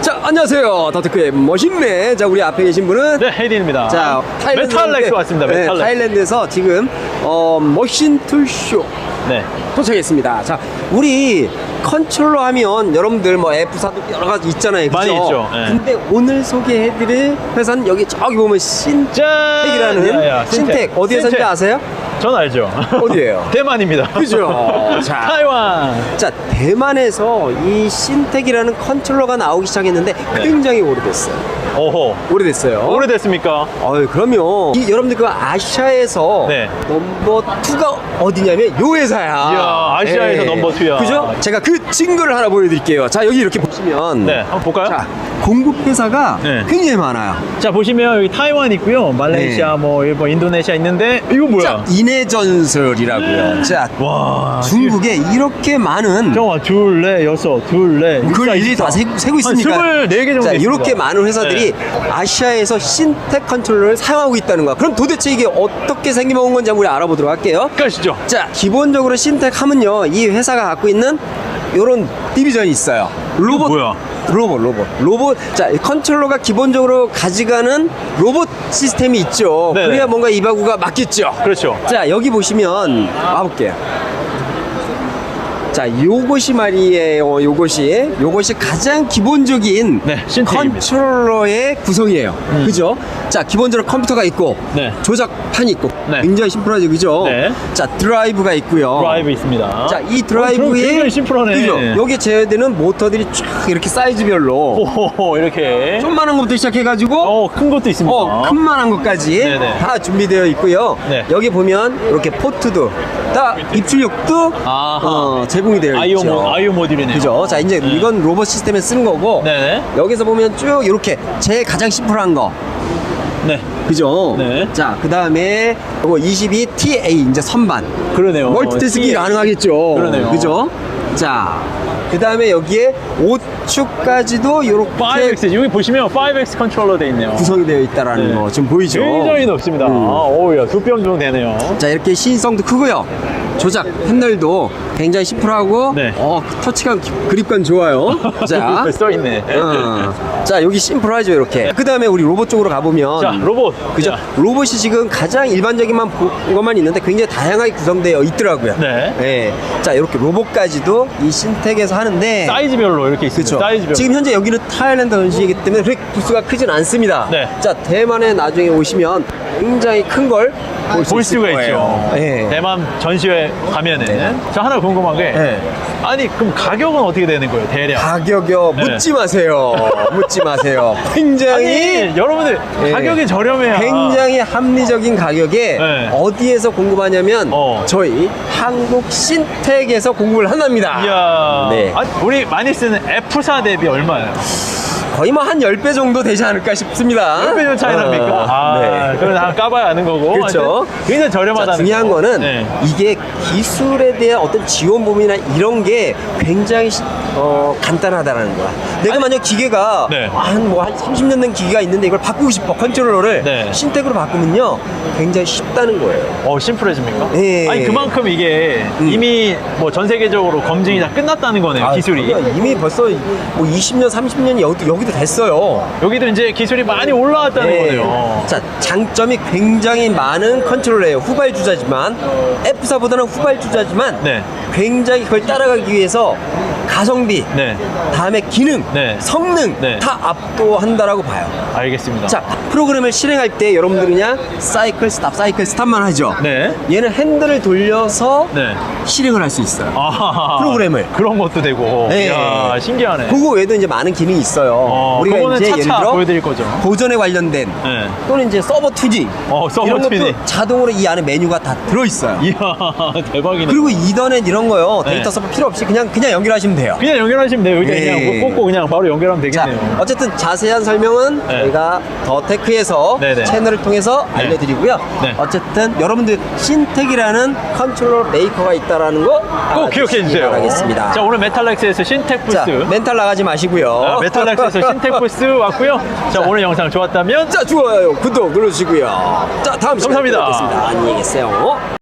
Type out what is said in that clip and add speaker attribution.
Speaker 1: 자, 안녕하세요. 더트크의 멋있네. 자, 우리 앞에 계신 분은
Speaker 2: 네, 헤이딘입니다.
Speaker 1: 자, 타일랜드
Speaker 2: 메탈렉스 왔습니다.
Speaker 1: 네,
Speaker 2: 메탈렉스.
Speaker 1: 타일랜드에서 지금 어, 머신 툴쇼
Speaker 2: 네.
Speaker 1: 도착했습니다. 자, 우리 컨트롤러 하면 여러분들 뭐 F사도 여러 가지 있잖아요. 그죠?
Speaker 2: 많이 있죠. 네.
Speaker 1: 근데 오늘 소개해드릴 회사는 여기 저기 보면 신텍이라는
Speaker 2: 짠! 야, 야,
Speaker 1: 신텍 어디에 서인지
Speaker 2: 신텍.
Speaker 1: 아세요?
Speaker 2: 전 알죠.
Speaker 1: 어디예요?
Speaker 2: 대만입니다.
Speaker 1: 그죠? 자.
Speaker 2: 타이완.
Speaker 1: 자, 대만에서 이 신텍이라는 컨트롤러가 나오기 시작했는데
Speaker 2: 네.
Speaker 1: 굉장히 오래됐어요.
Speaker 2: 오호.
Speaker 1: 오래됐어요.
Speaker 2: 오래됐습니까?
Speaker 1: 어이, 그러면 이, 여러분들 그 아시아에서
Speaker 2: 네.
Speaker 1: 넘버 투가 어디냐면 요 회사야.
Speaker 2: 이야, 아시아에서 넘버 투야.
Speaker 1: 그죠? 제가 그 증거를 하나 보여드릴게요. 자, 여기 이렇게 보시면.
Speaker 2: 네, 한번 볼까요?
Speaker 1: 자, 공급 회사가
Speaker 2: 네.
Speaker 1: 굉장히 많아요.
Speaker 2: 자, 보시면 여기 타이완 있고요. 말레이시아,
Speaker 1: 네.
Speaker 2: 뭐 일본, 인도네시아 있는데 이거 뭐야?
Speaker 1: 자, 인해전설이라고요. 자,
Speaker 2: 와.
Speaker 1: 중국에 이렇게 많은
Speaker 2: 잠깐만, 둘, 넷, 여섯, 둘, 넷.
Speaker 1: 그걸 일일이. 다 세고, 세고 있으니까.
Speaker 2: 한 24개 정도
Speaker 1: 자,
Speaker 2: 있습니다.
Speaker 1: 이렇게 많은 회사들이
Speaker 2: 네.
Speaker 1: 아시아에서 신텍 컨트롤러를 사용하고 있다는 거야. 그럼 도대체 이게 어떻게 생겨먹은 건지 한번 우리 알아보도록 할게요.
Speaker 2: 가시죠.
Speaker 1: 자, 기본적으로 신텍 하면요. 이 회사가 갖고 있는 요런 디비전이 있어요. 로봇.
Speaker 2: 뭐야?
Speaker 1: 로봇, 로봇. 로봇. 자, 이 컨트롤러가 기본적으로 가져가는 로봇 시스템이 있죠.
Speaker 2: 네네.
Speaker 1: 그래야 뭔가 이 바구가 맞겠죠.
Speaker 2: 그렇죠.
Speaker 1: 자, 여기 보시면 와볼게요. 자, 요것이 말이에요. 요것이 요것이 가장 기본적인
Speaker 2: 네, 신텍입니다.
Speaker 1: 컨트롤러의 구성이에요. 그죠? 자, 기본적으로 컴퓨터가 있고
Speaker 2: 네.
Speaker 1: 조작판이 있고
Speaker 2: 네.
Speaker 1: 굉장히 심플하죠. 그죠?
Speaker 2: 네.
Speaker 1: 자, 드라이브가 있고요.
Speaker 2: 드라이브 있습니다.
Speaker 1: 자, 이
Speaker 2: 어,
Speaker 1: 드라이브에
Speaker 2: 굉장히 심플하네.
Speaker 1: 그죠? 여기에 제어되는 모터들이 쫙 이렇게 사이즈별로
Speaker 2: 오호호, 이렇게.
Speaker 1: 조그만한 것부터 시작해가지고
Speaker 2: 어, 큰 것도 있습니다.
Speaker 1: 어, 큰만한 것까지
Speaker 2: 네네.
Speaker 1: 다 준비되어 있고요.
Speaker 2: 네.
Speaker 1: 여기 보면 이렇게 포트도 다 입출력도
Speaker 2: 아하.
Speaker 1: 어, 제공 이 되어
Speaker 2: 아이오,
Speaker 1: 있죠.
Speaker 2: 모, 아이오 모듈이네요.
Speaker 1: 그죠? 자 이제
Speaker 2: 네.
Speaker 1: 이건 로봇 시스템에 쓰는 거고
Speaker 2: 네네.
Speaker 1: 여기서 보면 쭉 이렇게 제일 가장 심플한 거.
Speaker 2: 네.
Speaker 1: 그죠?
Speaker 2: 네.
Speaker 1: 자, 그 다음에 이거 22TA 이제 선반.
Speaker 2: 그러네요.
Speaker 1: 멀티태스킹이
Speaker 2: 어,
Speaker 1: 가능하겠죠.
Speaker 2: 그러네요.
Speaker 1: 그죠? 자, 그 다음에 여기에 5축까지도 이렇게
Speaker 2: 5X 여기 보시면 5X 컨트롤러 돼 있네요.
Speaker 1: 구성이 되어 있다라는
Speaker 2: 네.
Speaker 1: 거 지금 보이죠?
Speaker 2: 굉장히 높습니다.
Speaker 1: 음.
Speaker 2: 오우야 두 뼘 정도 되네요.
Speaker 1: 자 이렇게 시인성도 크고요 조작 핸들도 굉장히 심플하고
Speaker 2: 네.
Speaker 1: 어 터치감 기- 그립감 좋아요 자,
Speaker 2: 써 있네.
Speaker 1: 어. 자 여기 심플하죠 이렇게 그 다음에 우리 로봇 쪽으로 가보면
Speaker 2: 자 로봇.
Speaker 1: 그죠
Speaker 2: 자,
Speaker 1: 로봇이 지금 가장 일반적인만 보- 것만 있는데 굉장히 다양하게 구성되어 있더라고요
Speaker 2: 네.
Speaker 1: 네. 자 이렇게 로봇까지도 이 신텍에서 하는데
Speaker 2: 사이즈별로 이렇게 있습니다. 사이즈별로.
Speaker 1: 지금 현재 여기는 타일랜드 현지이기 때문에 그렇게 부스가 크진 않습니다.
Speaker 2: 네.
Speaker 1: 자 대만에 나중에 오시면 굉장히 큰 걸 볼수
Speaker 2: 볼 수가. 있죠.
Speaker 1: 네.
Speaker 2: 대만 전시회 가면은. 자 하나 궁금한 게.
Speaker 1: 네.
Speaker 2: 아니 그럼 가격은 어떻게 되는 거예요 대략?
Speaker 1: 가격이요
Speaker 2: 네.
Speaker 1: 묻지 마세요. 묻지 마세요. 굉장히
Speaker 2: 아니 여러분들
Speaker 1: 네.
Speaker 2: 가격이 저렴해야.
Speaker 1: 굉장히 합리적인 가격에
Speaker 2: 네.
Speaker 1: 어디에서 공급하냐면
Speaker 2: 어.
Speaker 1: 저희 한국 신텍에서 공급을 한답니다.
Speaker 2: 이야.
Speaker 1: 네.
Speaker 2: 아, 우리 많이 쓰는 F4 대비 얼마예요?
Speaker 1: 거의 뭐 한 10배 정도 되지 않을까 싶습니다.
Speaker 2: 10배 정도 차이 납니까?
Speaker 1: 어,
Speaker 2: 아,
Speaker 1: 네.
Speaker 2: 그럼 한 까봐야 아는 거고.
Speaker 1: 그렇죠.
Speaker 2: 굉장히 저렴하다는
Speaker 1: 자, 중요한
Speaker 2: 거.
Speaker 1: 거는
Speaker 2: 네.
Speaker 1: 이게 기술에 대한 어떤 지원 부분이나 이런 게 굉장히 시- 어, 간단하다라는 거야. 내가
Speaker 2: 아니,
Speaker 1: 만약 기계가
Speaker 2: 네.
Speaker 1: 한 뭐 한 30년 된 기계가 있는데 이걸 바꾸고 싶어 컨트롤러를
Speaker 2: 네.
Speaker 1: 신텍으로 바꾸면요 굉장히 쉽다는 거예요.
Speaker 2: 어 심플해집니까?
Speaker 1: 예.
Speaker 2: 아니 그만큼 이게
Speaker 1: 음.
Speaker 2: 이미 뭐 전 세계적으로 검증이 다 끝났다는 거네요
Speaker 1: 아,
Speaker 2: 기술이
Speaker 1: 이미 벌써 뭐 20년, 30년이 여기 도, 여기도 됐어요.
Speaker 2: 여기도 이제 기술이 많이 올라왔다는
Speaker 1: 네.
Speaker 2: 거네요.
Speaker 1: 자, 장점이 굉장히 많은 컨트롤러예요. 후발 주자지만 F4보다는 후발 주자지만
Speaker 2: 네.
Speaker 1: 굉장히 그걸 따라가기 위해서 가성비,
Speaker 2: 네,
Speaker 1: 다음에 기능,
Speaker 2: 네.
Speaker 1: 성능
Speaker 2: 네.
Speaker 1: 다 압도한다라고 봐요.
Speaker 2: 알겠습니다.
Speaker 1: 자, 프로그램을 실행할 때 여러분들이 그냥 사이클 스탑, 사이클 스탑만 하죠.
Speaker 2: 네.
Speaker 1: 얘는 핸들을 돌려서
Speaker 2: 네.
Speaker 1: 실행을 할 수 있어요.
Speaker 2: 아,
Speaker 1: 프로그램을.
Speaker 2: 그런 것도 되고.
Speaker 1: 네.
Speaker 2: 이야, 신기하네.
Speaker 1: 그거 외에도 이제 많은 기능이 있어요.
Speaker 2: 어,
Speaker 1: 우리가
Speaker 2: 그거는
Speaker 1: 이제
Speaker 2: 차차
Speaker 1: 예를 들어
Speaker 2: 보여드릴 거죠.
Speaker 1: 보전에 관련된
Speaker 2: 네.
Speaker 1: 또는 이제 서버 투지
Speaker 2: 어, 서버
Speaker 1: 이런 것도. 자동으로 이 안에 메뉴가 다 들어 있어요.
Speaker 2: 이야, 대박이네.
Speaker 1: 그리고 이더넷 이런 거요
Speaker 2: 네.
Speaker 1: 데이터 서버 필요 없이 그냥 그냥 연결하시면 돼요.
Speaker 2: 그냥 연결하시면 돼요. 여기
Speaker 1: 네.
Speaker 2: 그냥 꽂고 그냥 바로 연결하면
Speaker 1: 자,
Speaker 2: 되겠네요.
Speaker 1: 어쨌든 자세한 설명은
Speaker 2: 네.
Speaker 1: 저희가 더 테크에서
Speaker 2: 네 네.
Speaker 1: 채널을 통해서
Speaker 2: 네.
Speaker 1: 알려드리고요.
Speaker 2: 네.
Speaker 1: 어쨌든 여러분들 신텍이라는 컨트롤 메이커가 있다라는
Speaker 2: 거꼭 기억해 주세요.
Speaker 1: 바라겠습니다.
Speaker 2: 자, 오늘 메탈렉스에서 신텍 부스.
Speaker 1: 자, 멘탈 나가지 마시고요.
Speaker 2: 아, 메탈렉스에서 신텍 부스 왔고요. 자, 오늘 영상 좋았다면
Speaker 1: 자, 좋아요. 구독 눌러주시고요. 자, 다음 시간에
Speaker 2: 감사합니다.
Speaker 1: 뵙겠습니다. 안녕히 계세요.